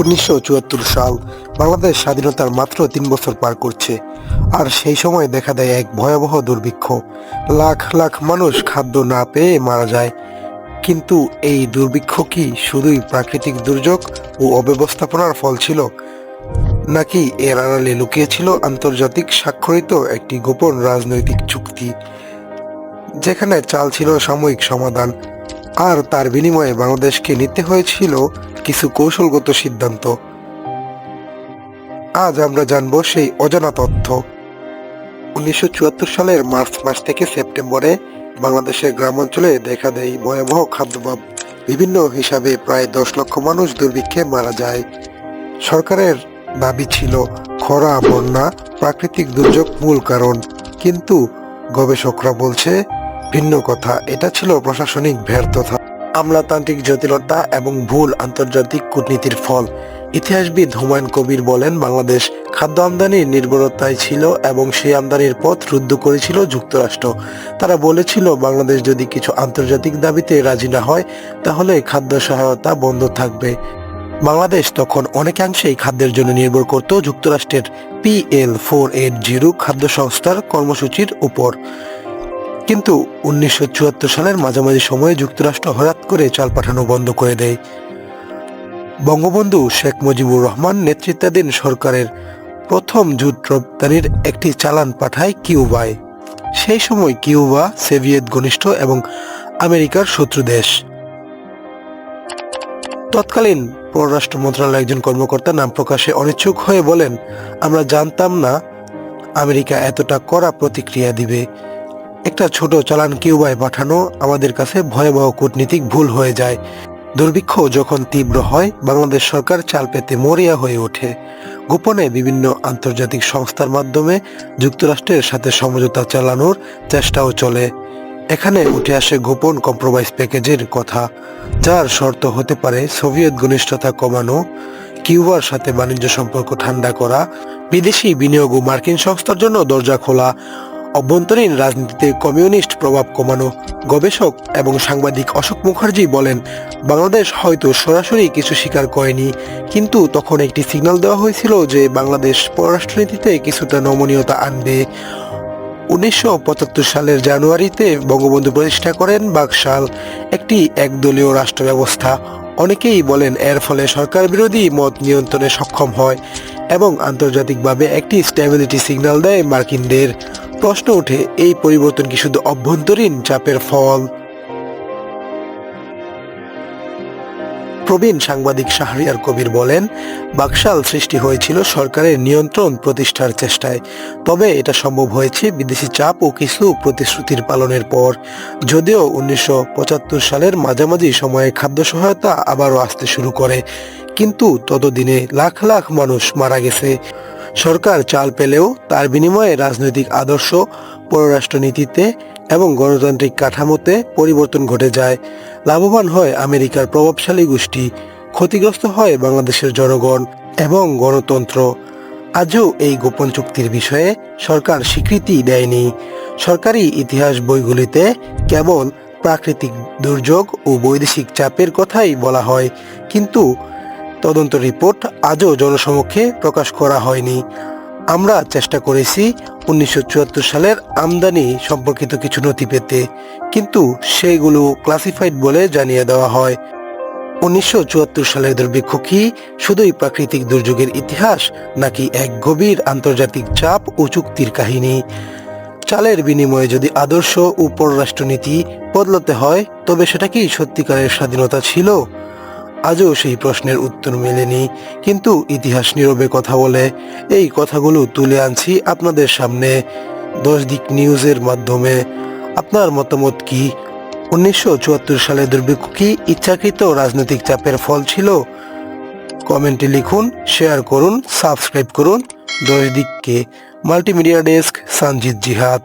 উনিশশো চুয়াত্তর সাল বাংলাদেশ স্বাধীনতার মাত্র তিন বছর পার করছে। আর সেই সময় দেখা দেয় এক ভয়াবহ দুর্ভিক্ষ। লাখ লাখ মানুষ খাদ্য না পেয়ে মারা যায়। কিন্তু এই দুর্ভিক্ষ কি শুধুই প্রাকৃতিক দুর্যোগ ও অব্যবস্থাপনার ফল ছিল? নাকি এর আড়ালে লুকিয়েছিল আন্তর্জাতিক স্বাক্ষরিত একটি গোপন রাজনৈতিক চুক্তি, যেখানে চাল ছিল সাময়িক সমাধান আর তার বিনিময়ে বাংলাদেশকে নিতে হয়েছিল কিছু কৌশলগত সিদ্ধান্ত। আজ আমরা জানব সেই অজানা তথ্য। উনিশশো চুয়াত্তর সালের মার্চ মাস থেকে সেপ্টেম্বরে বাংলাদেশের গ্রামাঞ্চলে দেখা দেয় ভয়াবহ খাদ্যভাব, বিভিন্ন হিসাবে প্রায় দশ লক্ষ মানুষ দুর্ভিক্ষে মারা যায়। সরকারের দাবি ছিল, খরা, বন্যা প্রাকৃতিক দুর্যোগ মূল কারণ। কিন্তু গবেষকরা বলছে ভিন্ন কথা। এটা ছিল প্রশাসনিক ব্যর্থতা, আমলাতান্ত্রিক জটিলতা এবং ভুল আন্তর্জাতিক কূটনীতির ফল। ইতিহাসবিদ হুমায়ুন কবির বলেন, বাংলাদেশ খাদ্য আমদানির নির্ভরতায় ছিল এবং সেই আমদানির পথ রুদ্ধ করেছিল যুক্তরাষ্ট্র। তারা বলেছিল, বাংলাদেশ যদি কিছু আন্তর্জাতিক দাবিতে রাজি না হয়, তাহলে খাদ্য সহায়তা বন্ধ থাকবে। বাংলাদেশ তখন অনেকাংশেই খাদ্যের জন্য নির্ভর করত যুক্তরাষ্ট্রের পিএল ফোর এইট জিরো খাদ্য সংস্থার কর্মসূচির উপর। কিন্তু উনিশশো সালের মাঝামাঝি সময়ে যুক্তরাষ্ট্র হঠাৎ করে চাল পাঠানো বন্ধ করে দেয়। বঙ্গবন্ধু শেখ মুজিবুর রহমান নেতৃত্বাধীন সরকারের প্রথম জুট রপ্তানির একটি চালান পাঠায় কিউবায়। সেই সময় কিউবা, সোভিয়েত ঘনিষ্ঠ এবং আমেরিকার শত্রু দেশ। তৎকালীন পররাষ্ট্র মন্ত্রণালয়ের একজন কর্মকর্তা নাম প্রকাশে অনিচ্ছুক হয়ে বলেন, আমরা জানতাম না আমেরিকা এতটা কড়া প্রতিক্রিয়া দিবে। একটা ছোট চালান কিউবায় পাঠানো আমাদের কাছে ভয়াবহ কূটনীতিক ভুল হয়ে যায়। দুর্ভিক্ষ যখন তীব্র হয়, বাংলাদেশ সরকার চাল পেতে মরিয়া হয়ে ওঠে। গোপনে বিভিন্ন আন্তর্জাতিক সংস্থার মাধ্যমে যুক্তরাষ্ট্রের সাথে সমঝোতা চালানোর চেষ্টাও চলে। এখানে উঠে আসে গোপন কম্প্রোমাইজ প্যাকেজের কথা, যার শর্ত হতে পারে সোভিয়েত ঘনিষ্ঠতা কমানো, কিউবার সাথে বাণিজ্য সম্পর্ক ঠান্ডা করা, বিদেশি বিনিয়োগ ও মার্কিন সংস্থার জন্য দরজা খোলা। অভ্যন্তরীণ রাজনীতিতে কমিউনিস্ট প্রভাব কমানো গবেষক এবং সাংবাদিক অশোক মুখার্জি বলেন, বাংলাদেশ হয়তো সরাসরি কিছু স্বীকার করেনি, কিন্তু তখন একটি সিগন্যাল দেওয়া হয়েছিল যে বাংলাদেশ পররাষ্ট্রনীতিতে কিছুটা নমনীয়তা আনবে। উনিশশো পঁচাত্তর সালের জানুয়ারিতে বঙ্গবন্ধু প্রতিষ্ঠা করেন বাকশাল, একটি একদলীয় রাষ্ট্র ব্যবস্থা অনেকেই বলেন এর ফলে সরকার বিরোধী মত নিয়ন্ত্রণে সক্ষম হয় এবং আন্তর্জাতিকভাবে একটি স্ট্যাবিলিটি সিগন্যাল দেয় মার্কিনদের। প্রশ্ন ওঠে, এই পরিবর্তন কি শুধু অভ্যন্তরীণ চাপের ফল? প্রবীণ সাংবাদিক শাহরিয়ার কবির বলেন, বাকশাল সৃষ্টি হয়েছিল সরকারের নিয়ন্ত্রণ প্রতিষ্ঠার চেষ্টায়। তবে এটা সম্ভব হয়েছে বিদেশি চাপ ও কিছু প্রতিশ্রুতির পালনের পর। যদিও উনিশশো পঁচাত্তর সালের মাঝামাঝি সময়ে খাদ্য সহায়তা আবারও আসতে শুরু করে, কিন্তু ততদিনে লাখ লাখ মানুষ মারা গেছে। সরকার চাল পেলেও তার বিনিময়ে রাজনৈতিক আদর্শ, পররাষ্ট্রনীতিতে এবং গণতান্ত্রিক কাঠামোতে পরিবর্তন ঘটে যায়। লাভবান হয় আমেরিকার প্রভাবশালী গোষ্ঠী, ক্ষতিগ্রস্ত হয় বাংলাদেশের জনগণ এবং গণতন্ত্র। আজও এই গোপন চুক্তির বিষয়ে সরকার স্বীকৃতি দেয়নি। সরকারি ইতিহাস বইগুলিতে কেবল প্রাকৃতিক দুর্যোগ ও বৈদেশিক চাপের কথাই বলা হয়, কিন্তু তদন্ত রিপোর্ট আজও জনসমক্ষে প্রকাশ করা হয়নি। আমরা চেষ্টা করেছি উনিশশো চুয়াত্তর সালের আমদানি সম্পর্কিত কিছু নথি পেতে, কিন্তু সেগুলো ক্লাসিফাইড বলে জানিয়ে দেওয়া হয়। উনিশশো সালের দুর্ভিক্ষ কি শুধুই প্রাকৃতিক দুর্যোগের ইতিহাস, নাকি এক গভীর আন্তর্জাতিক চাপ ও চুক্তির কাহিনী? চালের বিনিময়ে যদি আদর্শ ও পররাষ্ট্রনীতি বদলাতে হয়, তবে সেটা কি সত্যিকারের স্বাধীনতা ছিল? আজও সেই প্রশ্নের উত্তর মেলেনি, কিন্তু ইতিহাস নীরবে কথা বলে, এই কথাগুলো তুলে আনছি আপনাদের সামনে। দশ দিক নিউজের মাধ্যমে। আপনার মতামত কি? উনিশশো চুয়াত্তর সালে দুর্ভিক্ষ কি ইচ্ছাকৃত রাজনৈতিক চাপের ফল ছিল? কমেন্টে লিখুন, শেয়ার করুন, সাবস্ক্রাইব করুন। দশ দিককে মাল্টিমিডিয়া ডেস্ক সঞ্জিত জিহাদ।